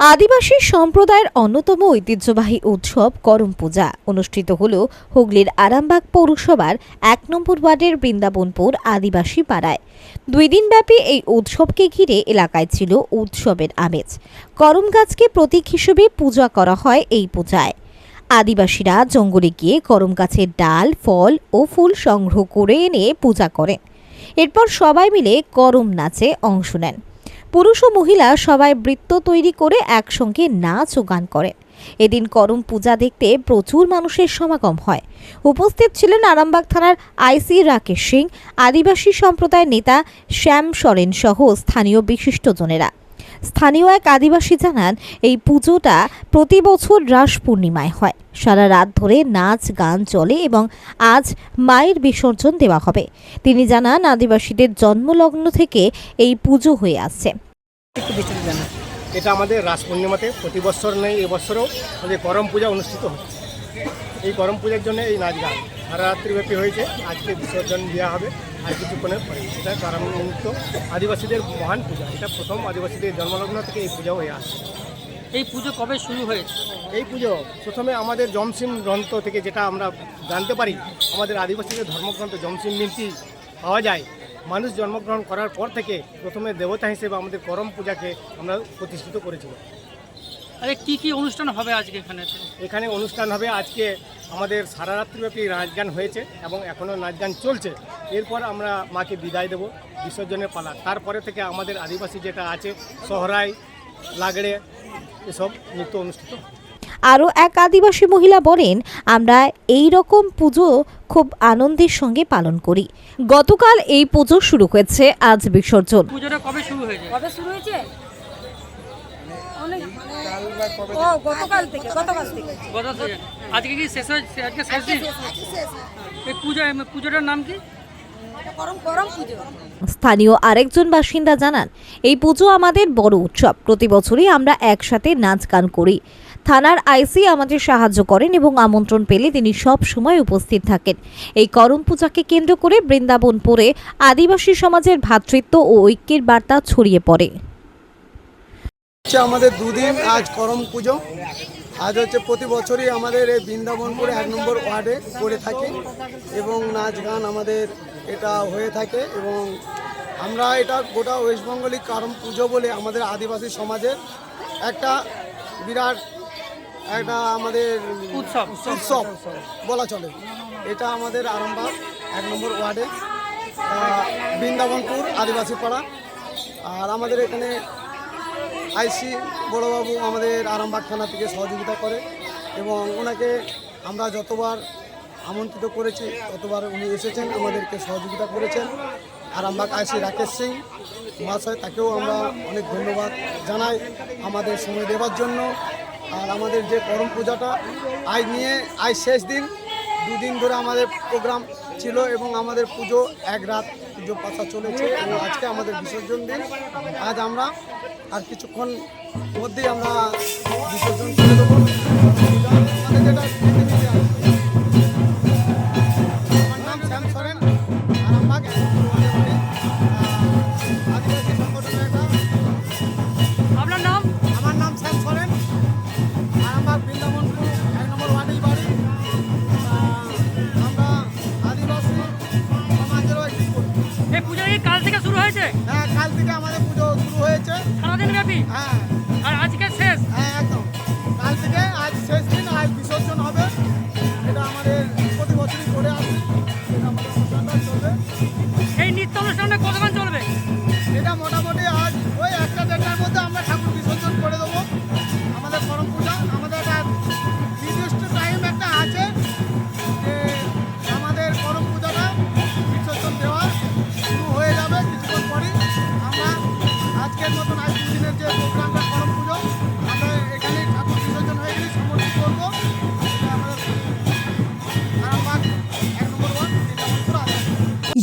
আদিবাসী সম্প্রদায়ের অন্যতম ঐতিহ্যবাহী উৎসব করম পূজা। অনুষ্ঠিত হল হুগলির আরামবাগ পৌরসভার এক নম্বর ওয়ার্ডের বৃন্দাবনপুর আদিবাসী পাড়ায়। দুই দিনব্যাপী এই উৎসবকে ঘিরে এলাকায় ছিল উৎসবের আমেজ। করম গাছকে প্রতীক হিসেবে পূজা করা হয় এই পূজায়। আদিবাসীরা জঙ্গলে গিয়ে করম গাছের ডাল, ফল ও ফুল সংগ্রহ করে এনে পূজা করেন। এরপর সবাই মিলে করম নাচে অংশ নেন। পুরুষ ও মহিলা সবাই বৃত্ত তৈরি করে একসঙ্গে নাচ ও গান করেন এদিন করম পূজা দেখতে প্রচুর মানুষের সমাগম হয়। উপস্থিত ছিলেন আরামবাগ থানার আইসি রাকেশ সিং, আদিবাসী সম্প্রদায়ের নেতা শ্যাম সরেন সহ স্থানীয় বিশিষ্টজনেরা। স্থানীয় এক আদিবাসী জানান, এই পুজোটা প্রতি বছর রাস পূর্ণিমায় হয়। সারা রাত ধরে নাচ, গান চলে এবং আজ মায়ের বিসর্জন দেওয়া হবে। তিনি জানান, আদিবাসীদের জন্মলগ্ন থেকে এই পুজো হয়ে আসছে। একটু বিস্তারিত জানান। এটা আমাদের রাস পূর্ণিমাতে প্রতি বছর নেই এবছরও আমাদের করম পূজা অনুষ্ঠিত হচ্ছে। এই করম পূজার জন্য এই নাচ গান সারা রাত্রিব্যাপী হয়েছে। আজকে বিসর্জন দেওয়া হবে আর কিছুক্ষণের পরে। এটা কারণমুক্ত আদিবাসীদের মহান পূজা। এটা প্রথম আদিবাসীদের জন্মলগ্ন থেকে এই পূজা হয়ে আসছে। এই পুজো কবে শুরু হয়েছে? এই পুজো প্রথমে আমাদের জমসিম গ্রন্থ থেকে যেটা আমরা জানতে পারি আমাদের আদিবাসীদের ধর্মগ্রন্থ জমসিম নীতি পাওয়া যায়। মানুষ জন্মগ্রহণ করার পর থেকে প্রথমে দেবতা হিসেবে আমাদের করম পূজাকে আমরা প্রতিষ্ঠিত করেছিলাম আরে কি কি অনুষ্ঠান হবে আজকে এখানে? এখানে অনুষ্ঠান হবে আজকে আমাদের সারা রাত্রিব্যাপী নাচ গান হয়েছে এবং এখনও নাচ গান চলছে। এরপর আমরা মাকে বিদায় দেব বিসর্জনের পালা। তারপরে থেকে আমাদের আদিবাসী যেটা আছে সহরাই লাগড়ে এসব নৃত্য অনুষ্ঠিত। আরও এক আদিবাসী মহিলা বলেন আমরা এই রকম পুজো খুব আনন্দের সঙ্গে পালন করি। গতকাল এই পুজো শুরু হয়েছে আজ বিসর্জন। পুজোটা কবে শুরু হয়েছে? কবে শুরু হয়েছে? গতকাল থেকে গতকাল থেকে। আজকে কি শেষ হয়েছে আজকে শেষ দিন? এই পূজা পুজোটার নাম কি? এটা গরম গরম পুজো। স্থানীয় আরেকজন বাসিন্দা জানান এই পুজো আমাদের বড় উৎসব। প্রতি বছরই আমরা একসাথে নাচ গান করি। থানার আইসি আমাদের সাহায্য করেন এবং আমন্ত্রণ পেলে তিনি সব সময় উপস্থিত থাকেন। এই করম পূজাকে কেন্দ্র করে বৃন্দাবনপুরে আদিবাসী সমাজের ভ্রাতৃত্ব ও ঐক্যের বার্তা ছড়িয়ে পড়ে। আমাদের দুদিন আজ করম পুজো। আজ হচ্ছে প্রতি বছরই আমাদের এই বৃন্দাবনপুরে এক নম্বর ওয়ার্ডে করে থাকি এবং নাচ গান আমাদের এটা হয়ে থাকে এবং আমরা এটা গোটা ওয়েস্ট বেঙ্গলি করম পুজো বলে আমাদের আদিবাসী সমাজের একটা বিরাট একটা আমাদের উৎসব। উৎসব বলা চলে। এটা আমাদের আরামবাগ এক নম্বর ওয়ার্ডে। বৃন্দাবনপুর আদিবাসী পাড়া আর আমাদের এখানে আইসি বড়বাবু আমাদের আরামবাগ থানা থেকে সহযোগিতা করে এবং ওনাকে আমরা যতবার আমন্ত্রিত করেছি ততবার উনি এসেছেন আমাদেরকে সহযোগিতা করেছেন। আরামবাগ আইসি রাকেশ সিং মহাশয় তাকেও আমরা অনেক ধন্যবাদ জানাই আমাদের সময় দেওয়ার জন্য। আর আমাদের যে করম পূজাটা, আজ নিয়ে, আজ শেষ দিন। দুদিন ধরে আমাদের প্রোগ্রাম ছিল এবং আমাদের পুজো এক রাত পুজো পাশা চলেছে এবং আজকে আমাদের বিসর্জন দিন। আজ আমরা আর কিছুক্ষণ মধ্যেই আমরা বিসর্জন করে দেবো। আমাদের যেটা